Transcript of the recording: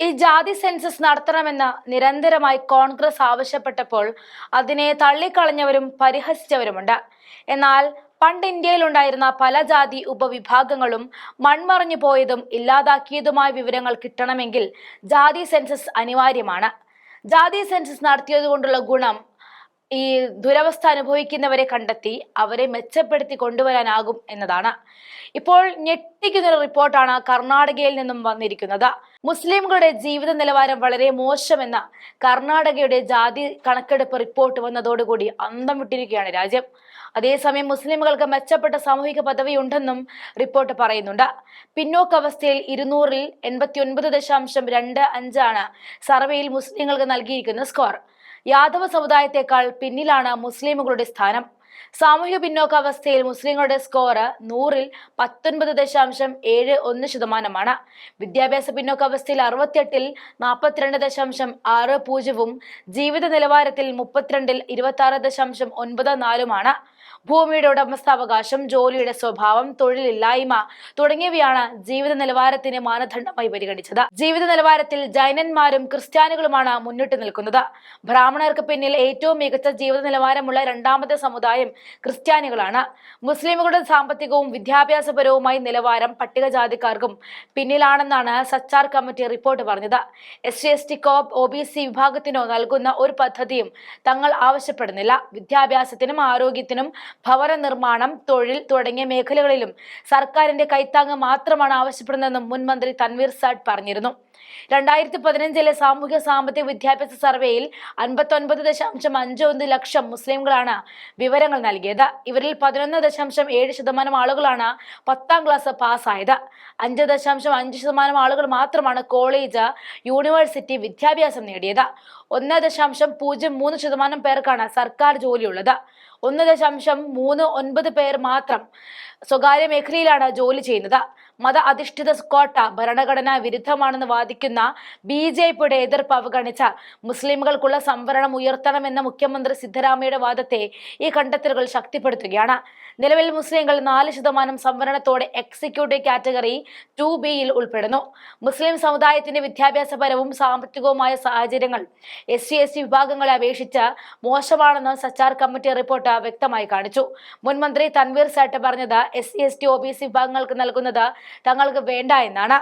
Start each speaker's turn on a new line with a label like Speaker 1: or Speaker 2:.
Speaker 1: ഈ ജാതി സെൻസസ് നടത്തണമെന്ന് നിരന്തരമായി കോൺഗ്രസ് ആവശ്യപ്പെട്ടപ്പോൾ അതിനെ തള്ളിക്കളഞ്ഞവരും പരിഹസിച്ചവരുമുണ്ട്. എന്നാൽ പണ്ട് ഇന്ത്യയിലുണ്ടായിരുന്ന പല ജാതി ഉപവിഭാഗങ്ങളും മൺമറഞ്ഞു പോയതും ഇല്ലാതാക്കിയതുമായ വിവരങ്ങൾ കിട്ടണമെങ്കിൽ ജാതി സെൻസസ് അനിവാര്യമാണ്. ജാതി സെൻസസ് നടത്തിയതുകൊണ്ടുള്ള ഗുണം ഈ ദുരവസ്ഥ അനുഭവിക്കുന്നവരെ കണ്ടെത്തി അവരെ മെച്ചപ്പെടുത്തി കൊണ്ടുവരാനാകും എന്നതാണ്. ഇപ്പോൾ ഞെട്ടിക്കുന്നൊരു റിപ്പോർട്ടാണ് കർണാടകയിൽ നിന്നും വന്നിരിക്കുന്നത്. മുസ്ലിംകളുടെ ജീവിത നിലവാരം വളരെ മോശമെന്ന കർണാടകയുടെ ജാതി കണക്കെടുപ്പ് റിപ്പോർട്ട് വന്നതോടുകൂടി അന്തം വിട്ടിരിക്കുകയാണ് രാജ്യം. അതേസമയം മുസ്ലിമുകൾക്ക് മെച്ചപ്പെട്ട സാമൂഹിക പദവി ഉണ്ടെന്നും റിപ്പോർട്ട് പറയുന്നുണ്ട്. പിന്നോക്കാവസ്ഥയിൽ ഇരുന്നൂറിൽ എൺപത്തി ഒൻപത് ദശാംശം രണ്ട് അഞ്ചാണ് സർവേയിൽ മുസ്ലിങ്ങൾക്ക് നൽകിയിരിക്കുന്ന സ്കോർ. യാദവ സമുദായത്തെക്കാൾ പിന്നിലാണ് മുസ്ലിമുകളുടെ സ്ഥാനം. സാമൂഹിക പിന്നോക്കാവസ്ഥയിൽ മുസ്ലിങ്ങളുടെ സ്കോർ നൂറിൽ പത്തൊൻപത് ദശാംശം ഏഴ് ഒന്ന് ശതമാനമാണ്. വിദ്യാഭ്യാസ പിന്നോക്കാവസ്ഥയിൽ അറുപത്തിയെട്ടിൽ നാൽപ്പത്തിരണ്ട് ദശാംശം ആറ് പൂജ്യവും ജീവിത നിലവാരത്തിൽ മുപ്പത്തിരണ്ടിൽ ഇരുപത്തി ആറ് ദശാംശം ഒൻപത് നാലുമാണ്. ഭൂമിയുടെ ഉടമസ്ഥാവകാശം ജോലിയുടെ സ്വഭാവം തൊഴിലില്ലായ്മ തുടങ്ങിയവയാണ് ജീവിത നിലവാരത്തിന് മാനദണ്ഡമായി പരിഗണിച്ചത്. ജീവിത നിലവാരത്തിൽ ജൈനന്മാരും ക്രിസ്ത്യാനികളുമാണ് മുന്നിട്ട് നിൽക്കുന്നത്. ബ്രാഹ്മണർക്ക് പിന്നിൽ ഏറ്റവും മികച്ച ജീവിത നിലവാരമുള്ള രണ്ടാമത്തെ സമുദായം ക്രിസ്ത്യാനികളാണ്. മുസ്ലിമുകളുടെ സാമ്പത്തികവും വിദ്യാഭ്യാസപരവുമായി നിലവാരം പട്ടികജാതിക്കാർക്കും പിന്നിലാണെന്നാണ് സച്ചാർ കമ്മിറ്റി റിപ്പോർട്ട് പറഞ്ഞത്. എസ് സി എസ് ടി കോപ്പ് ഒ ബി സി വിഭാഗത്തിനോ നൽകുന്ന ഒരു പദ്ധതിയും തങ്ങൾ ആവശ്യപ്പെടുന്നില്ല. വിദ്യാഭ്യാസത്തിനും ആരോഗ്യത്തിനും ഭവന നിർമ്മാണം തൊഴിൽ തുടങ്ങിയ മേഖലകളിലും സർക്കാരിന്റെ കൈത്താങ്ങ് മാത്രമാണ് ആവശ്യപ്പെടുന്നതെന്നും മുൻ മന്ത്രി തൻവീർ സാഡ് പറഞ്ഞിരുന്നു. രണ്ടായിരത്തി പതിനഞ്ചിലെ സാമൂഹ്യ സാമ്പത്തിക വിദ്യാഭ്യാസ സർവേയിൽ അൻപത്തി ഒൻപത് ദശാംശം അഞ്ച് ഒന്ന് ലക്ഷം മുസ്ലിംകളാണ് വിവരങ്ങൾ നൽകിയത്. ഇവരിൽ പതിനൊന്ന് ദശാംശം ഏഴ് ശതമാനം ആളുകളാണ് പത്താം ക്ലാസ് പാസ്സായത്. അഞ്ച് ദശാംശം അഞ്ച് ശതമാനം ആളുകൾ മാത്രമാണ് കോളേജ് യൂണിവേഴ്സിറ്റി വിദ്യാഭ്യാസം നേടിയത്. ഒന്ന് ദശാംശം പൂജ്യം മൂന്ന് ശതമാനം പേർക്കാണ് സർക്കാർ ജോലിയുള്ളത്. ഒന്ന് ദശാംശം മൂന്ന് ഒൻപത് പേർ മാത്രം സ്വകാര്യ മേഖലയിലാണ് ജോലി ചെയ്യുന്നത്. മത അധിഷ്ഠിത കോട്ട ഭരണഘടനാ വിരുദ്ധമാണെന്ന് വാദിക്കുന്ന ബി ജെ പിയുടെ എതിർപ്പ് അവഗണിച്ച മുസ്ലിമുകൾക്കുള്ള സംവരണം ഉയർത്തണമെന്ന മുഖ്യമന്ത്രി സിദ്ധരാമയുടെ വാദത്തെ ഈ കണ്ടെത്തലുകൾ ശക്തിപ്പെടുത്തുകയാണ്. നിലവിൽ മുസ്ലിങ്ങൾ നാല് ശതമാനം സംവരണത്തോടെ എക്സിക്യൂട്ടീവ് കാറ്റഗറി ടു ബിയിൽ ഉൾപ്പെടുന്നു. മുസ്ലിം സമുദായത്തിന്റെ വിദ്യാഭ്യാസപരവും സാമ്പത്തികവുമായ സാഹചര്യങ്ങൾ എസ് സി എസ് ടി വിഭാഗങ്ങളെ അപേക്ഷിച്ച് മോശമാണെന്ന് സച്ചാർ കമ്മിറ്റി റിപ്പോർട്ട് വ്യക്തമായി കാണിച്ചു. മുൻമന്ത്രി തൻവീർ സാട്ട് പറഞ്ഞത് S C S T O B C വിഭാഗങ്ങൾക്ക് നൽകുന്നത് തങ്ങൾക്ക് വേണ്ട എന്നാണ്